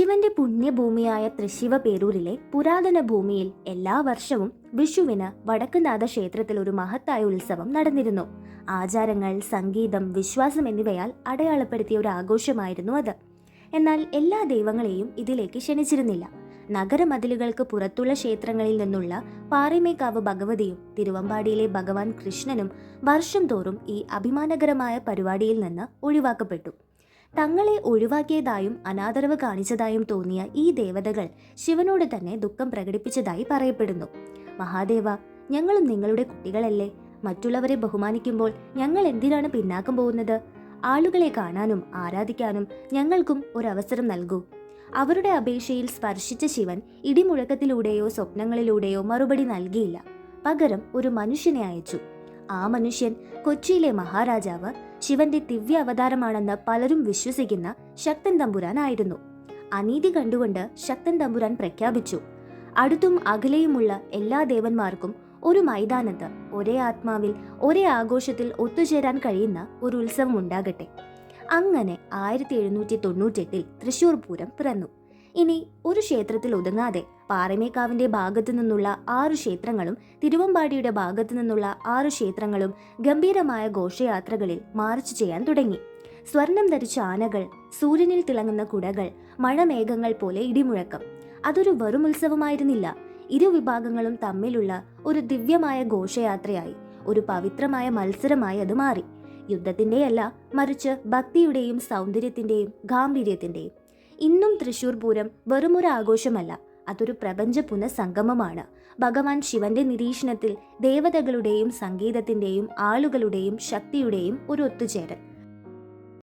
ശിവന്റെ പുണ്യഭൂമിയായ തൃശിവ പേരൂരിലെ പുരാതന ഭൂമിയിൽ എല്ലാ വർഷവും വിഷുവിന് വടക്കുനാഥ ക്ഷേത്രത്തിൽ ഒരു മഹത്തായ ഉത്സവം നടന്നിരുന്നു. ആചാരങ്ങൾ സംഗീതം വിശ്വാസം എന്നിവയാൽ അടയാളപ്പെടുത്തിയ ഒരു ആഘോഷമായിരുന്നു അത്. എന്നാൽ എല്ലാ ദൈവങ്ങളെയും ഇതിലേക്ക് ക്ഷണിച്ചിരുന്നില്ല. നഗരമതിലുകൾക്ക് പുറത്തുള്ള ക്ഷേത്രങ്ങളിൽ നിന്നുള്ള പാറമേക്കാവ് ഭഗവതിയും തിരുവമ്പാടിയിലെ ഭഗവാൻ കൃഷ്ണനും വർഷം തോറും ഈ അഭിമാനകരമായ പരിപാടിയിൽ നിന്ന് ഒഴിവാക്കപ്പെട്ടു. തങ്ങളെ ഒഴിവാക്കിയതായും അനാദരവ് കാണിച്ചതായും തോന്നിയ ഈ ദേവതകൾ ശിവനോട് തന്നെ ദുഃഖം പ്രകടിപ്പിച്ചതായി പറയപ്പെടുന്നു. മഹാദേവ ഞങ്ങളും നിങ്ങളുടെ കുട്ടികളല്ലേ? മറ്റുള്ളവരെ ബഹുമാനിക്കുമ്പോൾ ഞങ്ങൾ എന്തിനാണ് പിന്നാക്കം പോകുന്നത്? ആളുകളെ കാണാനും ആരാധിക്കാനും ഞങ്ങൾക്കും ഒരവസരം നൽകൂ. അവരുടെ അപേക്ഷയിൽ സ്പർശിച്ച ശിവൻ ഇടിമുഴക്കത്തിലൂടെയോ സ്വപ്നങ്ങളിലൂടെയോ മറുപടി നൽകിയില്ല. പകരം ഒരു മനുഷ്യനെ അയച്ചു. ആ മനുഷ്യൻ കൊച്ചിയിലെ മഹാരാജാവ് ശിവന്റെ ദിവ്യ അവതാരമാണെന്ന് പലരും വിശ്വസിക്കുന്ന ശക്തൻ തമ്പുരാനായിരുന്നു. അനീതി കണ്ടുകൊണ്ട് ശക്തൻ തമ്പുരാൻ പ്രഖ്യാപിച്ചു. അടുത്തും അകലെയുമുള്ള എല്ലാ ദേവന്മാർക്കും ഒരു മൈതാനത്ത് ഒരേ ആത്മാവിൽ ഒരേ ആഘോഷത്തിൽ ഒത്തുചേരാൻ കഴിയുന്ന ഒരു ഉത്സവം ഉണ്ടാകട്ടെ. അങ്ങനെ ആയിരത്തി എഴുന്നൂറ്റി തൊണ്ണൂറ്റെട്ടിൽ തൃശൂർ പൂരം പിറന്നു. ഇനി ഒരു ക്ഷേത്രത്തിൽ ഒതുങ്ങാതെ പാറമേക്കാവിന്റെ ഭാഗത്തു നിന്നുള്ള ആറു ക്ഷേത്രങ്ങളും തിരുവമ്പാടിയുടെ ഭാഗത്തു നിന്നുള്ള ആറു ക്ഷേത്രങ്ങളും ഗംഭീരമായ ഘോഷയാത്രകളിൽ മാർച്ച് ചെയ്യാൻ തുടങ്ങി. സ്വർണം ധരിച്ച ആനകൾ സൂര്യനിൽ തിളങ്ങുന്ന കുടകൾ മഴമേഘങ്ങൾ പോലെ ഇടിമുഴക്കം. അതൊരു വെറും ഉത്സവമായിരുന്നില്ല ഇരു വിഭാഗങ്ങളും തമ്മിലുള്ള ഒരു ദിവ്യമായ ഘോഷയാത്രയായി. ഒരു പവിത്രമായ മത്സരമായി അത് മാറി. യുദ്ധത്തിന്റെയല്ല മറിച്ച് ഭക്തിയുടെയും സൗന്ദര്യത്തിന്റെയും ഗാംഭീര്യത്തിന്റെയും. ഇന്നും തൃശൂർ പൂരം വെറുമൊരു ആഘോഷമല്ല അതൊരു പ്രപഞ്ച പുനഃസംഗമമാണ്. ഭഗവാൻ ശിവന്റെ നിരീക്ഷണത്തിൽ ദേവതകളുടെയും സംഗീതത്തിന്റെയും ആളുകളുടെയും ശക്തിയുടെയും ഒരു ഒത്തുചേരൽ.